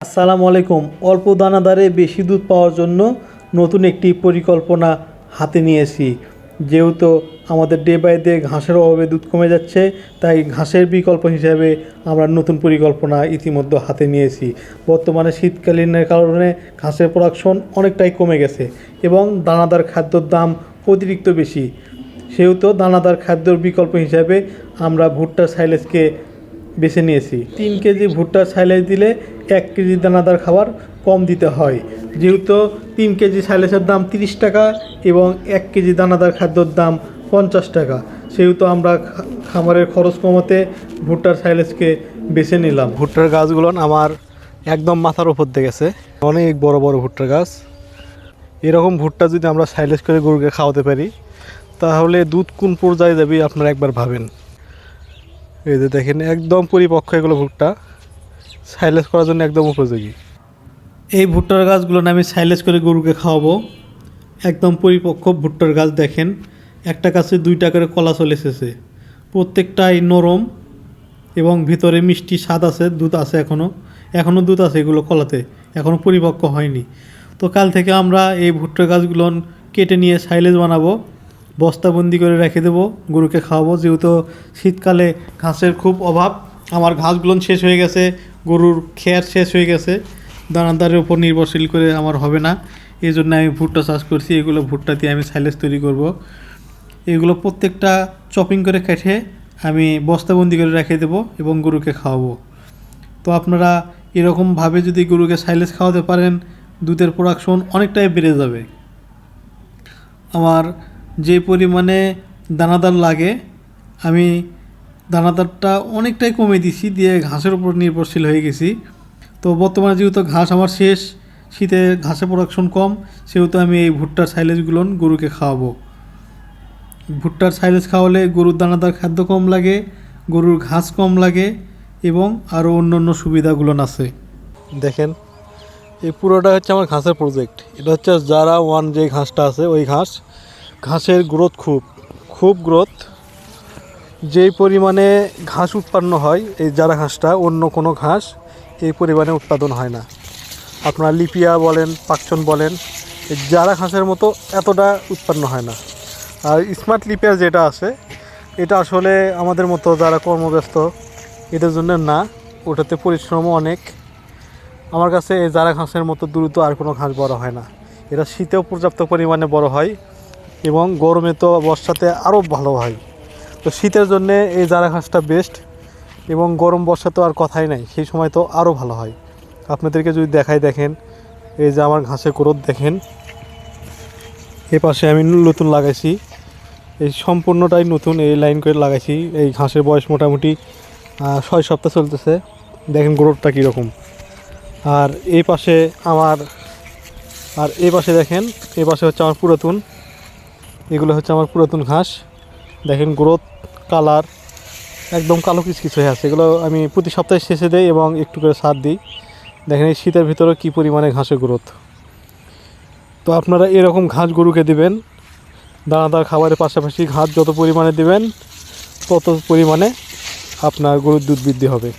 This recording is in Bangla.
আসসালামু আলাইকুম। অল্প দানাদারে বেশি দুধ পাওয়ার জন্য নতুন একটি পরিকল্পনা হাতে নিয়েছি। যেহেতু আমাদের ডে বাই ডে ঘাসের অভাবে দুধ কমে যাচ্ছে, তাই ঘাসের বিকল্প হিসাবে আমরা নতুন পরিকল্পনা ইতিমধ্যে হাতে নিয়েছি। বর্তমানে শীতকালীনের কারণে ঘাসের প্রোডাকশন অনেকটাই কমে গেছে এবং দানাদার খাদ্যর দাম অতিরিক্ত বেশি। সেহেতু দানাদার খাদ্যর বিকল্প হিসাবে আমরা ভুট্টার সাইলেজকে বেছে নিয়েছি। তিন কেজি ভুট্টার সাইলেজ দিলে এক কেজি দানাদার খাবার কম দিতে হয়। যেহেতু তিন কেজি সাইলেজের দাম তিরিশ টাকা এবং এক কেজি দানাদার খাদ্যর দাম পঞ্চাশ টাকা, সেহেতু আমরা খামারের খরচ কমাতে ভুট্টার সাইলেজকে বেছে নিলাম। ভুট্টার গাছগুলো আমার একদম মাথার উপর দিয়ে গেছে। অনেক বড় বড় ভুট্টার গাছ। এরকম ভুট্টা যদি আমরা সাইলেজ করে গরুকে খাওয়াতে পারি, তাহলে দুধ কোন পর্যায়ে যাবে আপনারা একবার ভাবেন। এই যে দেখেন, একদম পরিপক্ক এগুলো ভুট্টা। সাইলেজ করার জন্য একদম উপযোগী। এই ভুট্টার গাছগুলো আমি সাইলেজ করে গরুকে খাওয়াবো। একদম পরিপক্ক ভুট্টার গাছ দেখেন, একটা গাছে দুইটা করে কলা চলে এসেছে। প্রত্যেকটাই নরম এবং ভিতরে মিষ্টি স্বাদ আছে, দুধ আছে এখনও এখনও দুধ আছে এগুলো কলাতে এখনও পরিপক্ক হয়নি। তো কাল থেকে আমরা এই ভুট্টার গাছগুলো কেটে নিয়ে সাইলেজ বানাবো। বস্তাবন্দি করে রেখে দেবো, গরুকে খাওয়াবো। যেহেতু শীতকালে ঘাসের খুব অভাব, আমার ঘাসগুলো শেষ হয়ে গেছে, গরুর খেয়ার শেষ হয়ে গেছে। দানাদারের উপর নির্ভরশীল করে আমার হবে না। এই জন্য আমি ভুট্টা চাষ করছি, এগুলো ভুট্টা দিয়ে আমি সাইলেজ তৈরি করব। এগুলো প্রত্যেকটা চপিং করে কেটে আমি বস্তাবন্দি করে রেখে দেবো এবং গরুকে খাওয়াবো। তো আপনারা এরকমভাবে যদি গরুকে সাইলেজ খাওয়াতে পারেন, দুধের প্রোডাকশন অনেকটাই বেড়ে যাবে। আমার যে পরিমাণে দানাদার লাগে, আমি দানাদারটা অনেকটাই কমে দিছি, দিয়ে ঘাসের উপর নির্ভরশীল হয়ে গেছি। তো বর্তমানে যেহেতু ঘাস আমার শেষ, শীতে ঘাসের প্রোডাকশন কম, সেহেতু আমি এই ভুট্টার সাইলেজগুলো গরুকে খাওয়াবো। ভুট্টার সাইলেজ খাওয়ালে গরুর দানাদার খাদ্য কম লাগে, গরুর ঘাস কম লাগে এবং আরও অন্য অন্য সুবিধাগুলো আছে। দেখেন, এই পুরোটা হচ্ছে আমার ঘাসের প্রজেক্ট এটা হচ্ছে যারা ওয়ান যে ঘাসটা আছে, ওই ঘাস ঘাসের গ্রোথ খুব খুব গ্রোথ। যেই পরিমাণে ঘাস উৎপন্ন হয়, এই যারা ঘাসটা অন্য কোনো ঘাস এই পরিমাণে উৎপাদন হয় না। আপনার লিপিয়া বলেন, পাকচন বলেন, এই যারা ঘাসের মতো এতটা উৎপন্ন হয় না। আর স্মার্ট লিপিয়ার যেটা আছে, এটা আসলে আমাদের মতো যারা কর্মব্যস্ত, এদের জন্য না, ওটাতে পরিশ্রমও অনেক। আমার কাছে এই জারা ঘাসের মতো দ্রুত আর কোনো ঘাস বড় হয় না। এটা শীতেও পর্যাপ্ত পরিমাণে বড় হয় এবং গরমে তো বর্ষাতে আরও ভালো হয়। তো শীতের জন্যে এই জারা ঘাসটা বেস্ট এবং গরম বর্ষা তো আর কথাই নাই, সেই সময় তো আরও ভালো হয়। আপনাদেরকে যদি দেখাই দেখেন, এই যে আমার ঘাসের গ্রোথ দেখেন, এ পাশে আমি নতুন লাগাইছি, এই সম্পূর্ণটাই নতুন, এই লাইন করে লাগাইছি, এই ঘাসের বয়স মোটামুটি ছয় সপ্তাহ চলতেছে, দেখেন গ্রোথটা কীরকম। আর এই পাশে আমার, আর এই পাশে দেখেন এই পাশে হচ্ছে আমার পুরাতন এগুলো হচ্ছে আমার পুরাতন ঘাস। দেখেন গ্রোথ কালার একদম কালো কিচকিচ হয়ে আছে। এগুলো আমি প্রতি সপ্তাহে শেষে দেই এবং একটু করে সার দিই। দেখেন এই শীতের ভিতরে কী পরিমাণে ঘাসের গ্রোথ তো আপনারা এরকম ঘাস গরুকে দিবেন, দানাদার খাবারের পাশাপাশি ঘাস যত পরিমাণে দিবেন, তত পরিমাণে আপনার গরুর দুধ বৃদ্ধি হবে।